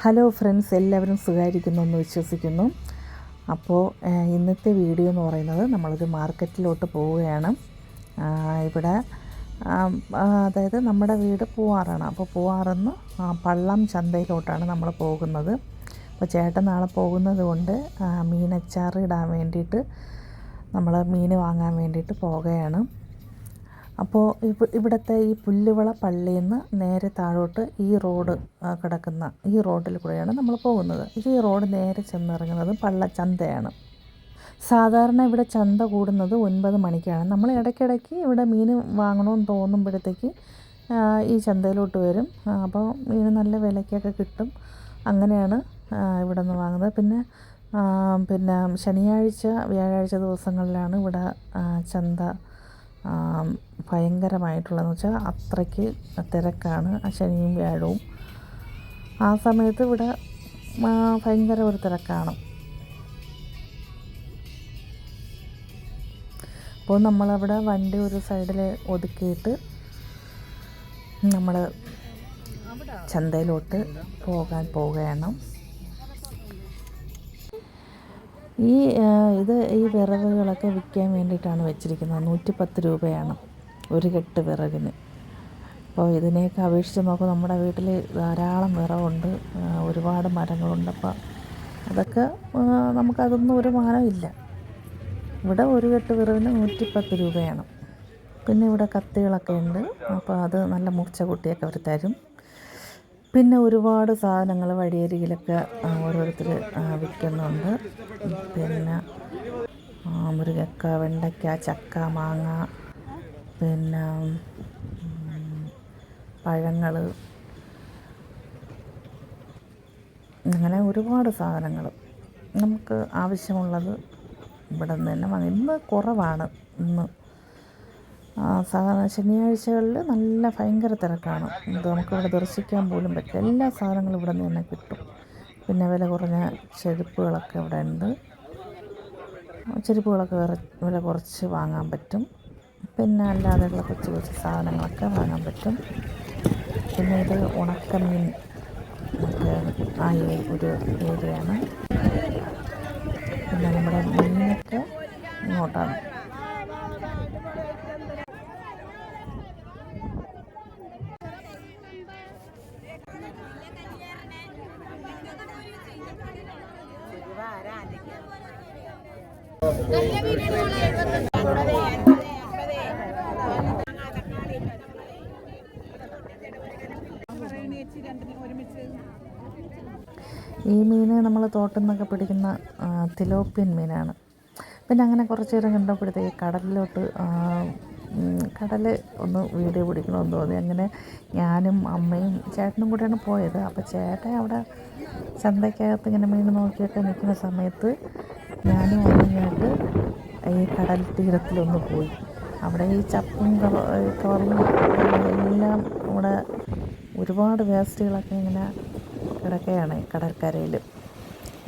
Hello friends എല്ലാവരും സുഖമായിരിക്കുന്നു എന്ന് വിശ്വസിക്കുന്നു. അപ്പോൾ ഇന്നത്തെ വീഡിയോ എന്ന് പറയുന്നത് നമ്മളൊരു മാർക്കറ്റിലോട്ട് പോവുകയാണ്. ഇവിടെ അതായത് നമ്മുടെ വീട് പൂവാറാണ്. അപ്പോൾ പൂവാറെന്ന് പള്ളം ചന്തയിലോട്ടാണ് നമ്മൾ പോകുന്നത്. അപ്പോൾ ചേട്ടൻ നാളെ പോകുന്നത് കൊണ്ട് ആ, മീനച്ചാറ് ഇടാൻ വേണ്ടിയിട്ട് നമ്മൾ മീൻ വാങ്ങാൻ വേണ്ടിയിട്ട് പോവുകയാണ്. അപ്പോൾ ഇവ ഇവിടുത്തെ ഈ പുല്ലുവള പള്ളിയിൽ നിന്ന് നേരെ താഴോട്ട് ഈ റോഡ് കിടക്കുന്ന ഈ റോഡിൽ കൂടെയാണ് നമ്മൾ പോകുന്നത്. ഇത് ഈ റോഡ് നേരെ ചെന്നിറങ്ങുന്നത് പള്ളച്ചന്തയാണ് സാധാരണ ഇവിടെ ചന്ത കൂടുന്നത് ഒൻപത് മണിക്കാണ്. നമ്മൾ ഇടയ്ക്കിടയ്ക്ക് ഇവിടെ മീൻ വാങ്ങണമെന്ന് തോന്നുമ്പോഴത്തേക്ക് ഈ ചന്തയിലോട്ട് വരും. അപ്പോൾ മീൻ നല്ല വിലയ്ക്കൊക്കെ കിട്ടും. അങ്ങനെയാണ് ഇവിടെ നിന്ന് വാങ്ങുന്നത്. പിന്നെ പിന്നെ ശനിയാഴ്ച വ്യാഴാഴ്ച ദിവസങ്ങളിലാണ് ഇവിടെ ചന്ത ഭയങ്കരമായിട്ടുള്ളതെന്ന് വെച്ചാൽ അത്രയ്ക്ക് തിരക്കാണ് ആ ശനിയും വ്യാഴവും. ആ സമയത്ത് ഇവിടെ ഭയങ്കര ഒരു തിരക്കാണ്. അപ്പോൾ നമ്മളവിടെ വണ്ടി ഒരു സൈഡിൽ ഒതുക്കിയിട്ട് നമ്മൾ ചന്തയിലോട്ട് പോകാൻ പോവുകയാണ്. ഈ ഇത് ഈ വിറകുകളൊക്കെ വിൽക്കാൻ വേണ്ടിയിട്ടാണ് വെച്ചിരിക്കുന്നത്. നൂറ്റിപ്പത്ത് രൂപയാണ് ഒരു കെട്ട് വിറകിന്. അപ്പോൾ ഇതിനെയൊക്കെ അപേക്ഷിച്ച് നോക്കുമ്പോൾ നമ്മുടെ വീട്ടിൽ ധാരാളം വിറകുണ്ട് ആ, ഒരുപാട് മരങ്ങളുണ്ട്. അപ്പോൾ അതൊക്കെ നമുക്കതൊന്നും ഒരു മാനമില്ല. ഇവിടെ ഒരു കെട്ട് വിറവിന് നൂറ്റിപ്പത്ത് രൂപയാണ്. പിന്നെ ഇവിടെ കത്തികളൊക്കെ ഉണ്ട്. അപ്പോൾ അത് നല്ല മൂർച്ച കുട്ടിയൊക്കെ അവർ തരും. പിന്നെ ഒരുപാട് സാധനങ്ങൾ വഴിയരികിലൊക്കെ ഓരോരുത്തർ വിൽക്കുന്നുണ്ട്. പിന്നെ മുരുകക്ക വെണ്ടയ്ക്ക ചക്ക മാങ്ങ പിന്നെ പഴങ്ങൾ അങ്ങനെ ഒരുപാട് സാധനങ്ങൾ നമുക്ക് ആവശ്യമുള്ളത് ഇവിടെ നിന്ന് തന്നെ വാങ്ങി. ഇന്ന് കുറവാണ്. ഇന്ന് സാധാരണ ശനിയാഴ്ചകളിൽ നല്ല ഭയങ്കര തിരക്കാണ്. നമുക്കിവിടെ ദർശിക്കാൻ പോലും പറ്റില്ല. എല്ലാ സാധനങ്ങളും ഇവിടെ നിന്ന് തന്നെ കിട്ടും. പിന്നെ വില കുറഞ്ഞ ചെരുപ്പുകളൊക്കെ ഇവിടെ ഉണ്ട്. ചെരുപ്പുകളൊക്കെ വേറെ വില കുറച്ച് വാങ്ങാൻ പറ്റും. പിന്നെ അല്ലാതെയുള്ള കൊച്ചു കൊച്ചു സാധനങ്ങളൊക്കെ വാങ്ങാൻ പറ്റും. പിന്നെ ഇത് ഉണക്കമീൻ ഒക്കെ ആയ ഒരു ഏരിയയാണ്. പിന്നെ നമ്മുടെ മീനൊക്കെ ഇങ്ങോട്ടാണ്. ഈ മീൻ നമ്മൾ തോട്ടിൽ നിന്നൊക്കെ പിടിക്കുന്ന തിലോപ്പിയൻ മീനാണ്. പിന്നെ അങ്ങനെ കുറച്ച് നേരം കണ്ടപ്പോഴത്തേക്ക് കടലിലോട്ട് കടൽ ഒന്ന് വീഡിയോ പിടിക്കണമെന്ന് തോന്നി. അങ്ങനെ ഞാനും അമ്മയും ചേട്ടനും കൂടെയാണ് പോയത്. അപ്പോൾ ചേട്ടൻ അവിടെ ചന്തയ്ക്കകത്ത് ഇങ്ങനെ മീൻ നോക്കിയൊക്കെ നിൽക്കുന്ന സമയത്ത് ഞാനും അമ്മയുമായിട്ട് ഈ കടൽ തീരത്തിലൊന്ന് പോയി. അവിടെ ഈ ചപ്പും കവ- കവറും എല്ലാം ഇവിടെ ഒരുപാട് വേസ്റ്റുകളൊക്കെ ഇങ്ങനെ കിടക്കുകയാണ് കടൽക്കരയിൽ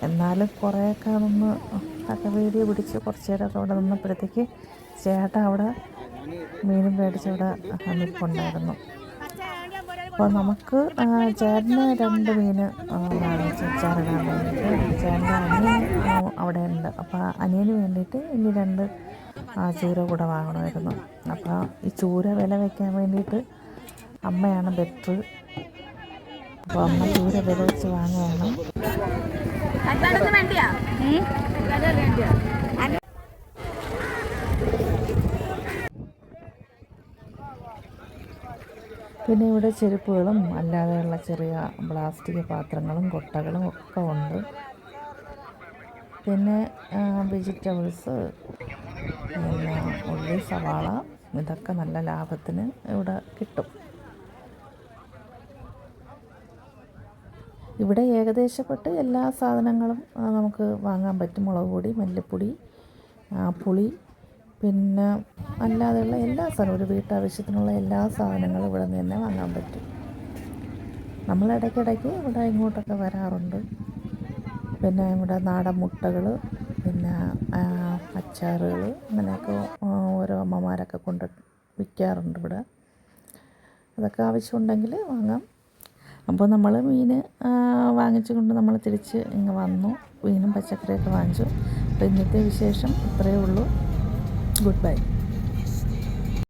എന്നാലും കുറേയൊക്കെ നിന്ന് ഒക്കെ വീഡിയോ പിടിച്ച് കുറച്ച് നേരമൊക്കെ അവിടെ നിന്നപ്പോഴത്തേക്ക് ചേട്ടൻ അവിടെ മീനും മേടിച്ചവിടെ നിൽപ്പുണ്ടായിരുന്നു അപ്പോൾ നമുക്ക് ചേട്ടന് രണ്ട് മീൻ ചേർക്കാൻ വേണ്ടിയിട്ട് ചേട്ടന്റെ അനിയൻ അവിടെ ഉണ്ട്. അപ്പോൾ അനിയന് വേണ്ടിയിട്ട് ഇനി രണ്ട് ചൂര കൂടെ വാങ്ങണമായിരുന്നു. അപ്പോൾ ഈ ചൂര വില വയ്ക്കാൻ വേണ്ടിയിട്ട് അമ്മയാണ് ബെറ്റർ. അപ്പോൾ അമ്മ ചൂര വില വെച്ച് വാങ്ങുകയാണ്. പിന്നെ ഇവിടെ ചെരുപ്പുകളും അല്ലാതെയുള്ള ചെറിയ പ്ലാസ്റ്റിക് പാത്രങ്ങളും കൊട്ടകളും ഒക്കെ ഉണ്ട്. പിന്നെ വെജിറ്റബിൾസ് പിന്നെ ഉള്ളി സവാള ഇതൊക്കെ നല്ല ലാഭത്തിന് ഇവിടെ കിട്ടും. ഇവിടെ ഏകദേശപ്പെട്ട് എല്ലാ സാധനങ്ങളും നമുക്ക് വാങ്ങാൻ പറ്റും. മുളക് പൊടി മല്ലിപ്പൊടി പുളി പിന്നെ അല്ലാതെയുള്ള എല്ലാ സാധനവും ഒരു വീട്ടാവശ്യത്തിനുള്ള എല്ലാ സാധനങ്ങളും ഇവിടെ നിന്ന് തന്നെ വാങ്ങാൻ പറ്റും. നമ്മൾ ഇടയ്ക്കിടയ്ക്ക് ഇവിടെ ഇങ്ങോട്ടൊക്കെ വരാറുണ്ട്. പിന്നെ ഇവിടെ നാടൻ മുട്ടകൾ പിന്നെ അച്ചാറുകൾ അങ്ങനെയൊക്കെ ഓരോ അമ്മമാരൊക്കെ കൊണ്ട് വിൽക്കാറുണ്ട് ഇവിടെ. അതൊക്കെ ആവശ്യമുണ്ടെങ്കിൽ വാങ്ങാം. അപ്പോൾ നമ്മൾ മീൻ വാങ്ങിച്ചുകൊണ്ട് നമ്മൾ തിരിച്ച് ഇങ്ങ് വന്നു. മീനും പച്ചക്കറിയൊക്കെ വാങ്ങിച്ചു. അപ്പോൾ ഇന്നത്തെ വിശേഷം ഇത്രയേ ഉള്ളൂ. Good bye